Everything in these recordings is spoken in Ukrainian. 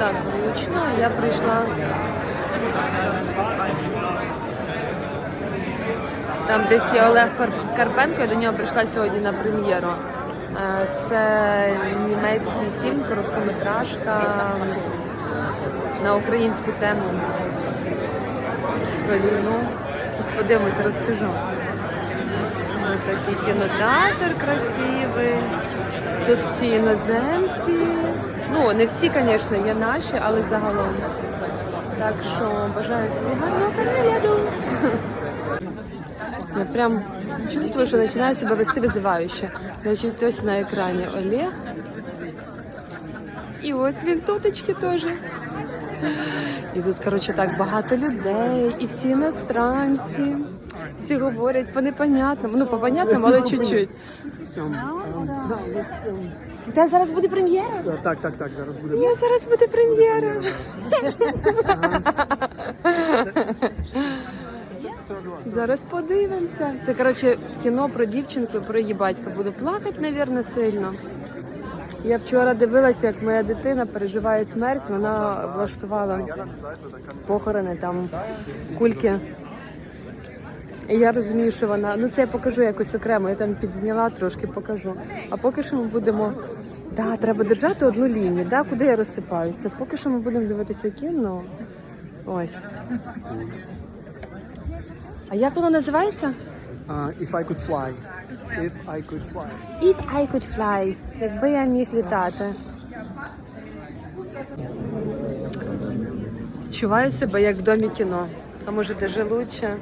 так гучно. Я прийшла. Там десь є Олег Кар- Карпенко, я до нього прийшла сьогодні на прем'єру. Е, Це німецький фільм, короткометражка на українську тему про війну. Зараз подивимося, розкажу. Ось такий кінотеатр красивий. Тут всі іноземці. Ну, не всі, звісно, є наші, але загалом. Так що бажаю собі гарного перегляду. Я прям чувствую, що починаю себе вести визивающе. Значить, ось на екрані Олег. І ось він туточки теж. І тут, коротше, так багато людей, і всі іностранці. Всі говорять по непонятному. Ну, по понятному, але чуть-чуть. Де зараз буде прем'єра? Так, так, так, зараз буде. Я зараз буде прем'єра. Зараз подивимося. Це коротше кіно про дівчинку, про її батька. Буду плакати, мабуть, сильно. Я вчора дивилася, як моя дитина переживає смерть. Вона влаштувала похорони там кульки. І я розумію, що вона. Ну це я покажу якось окремо, я там підзняла трошки, покажу. А поки що ми будемо. Да, треба держати одну лінію, да, куди я розсипаюся. Поки що ми будемо дивитися кіно. Ось. А як воно називається? Uh, if I could fly. If I could fly. If I could fly. Якби я міг літати. Відчуваю себе як в домі кіно. А може даже лучше.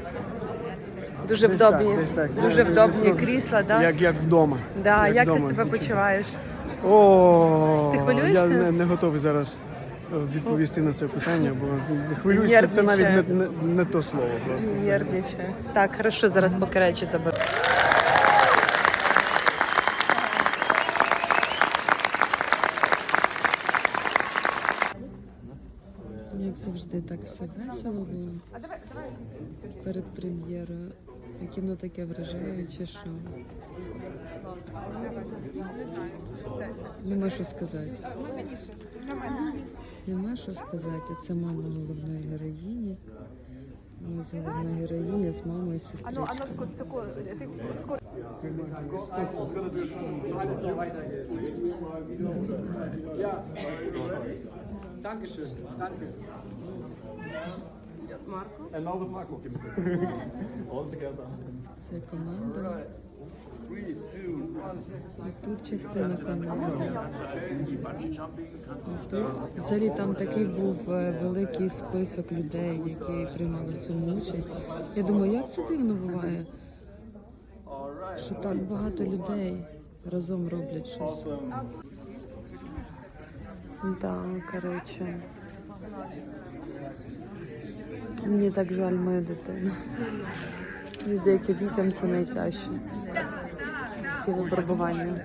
Дуже Десь так, десь так. дуже вдобні електронно. крісла, да? Як, як вдома. Да, як, ти вдома. себе почуваєш? О, Ти хвилюєшся? Я не, не готовий зараз е, відповісти на це питання, бо хвилююся, це навіть не, не, не то слово просто. Нервничаю. Так, хорошо, зараз поки речі заберу. Як завжди, так все весело було перед прем'єрою. А кіно таке вражаюче, що нема що сказати. Нема що сказати. Це мама головної героїні. Ось головна героїня з мамою і сестричкою. Dankeschön. Danke. Marco? En nou met Marco. All together. Це команда. Three, two, one. І тут частина команди. Тут взагалі там такий був е, великий список людей, які приймали в цьому участь. Я думаю, як це дивно буває, що так багато людей разом роблять щось. Так, коротше. Мені так жаль мою дитину. Мені здається, дітям це найтяжче. Всі випробування.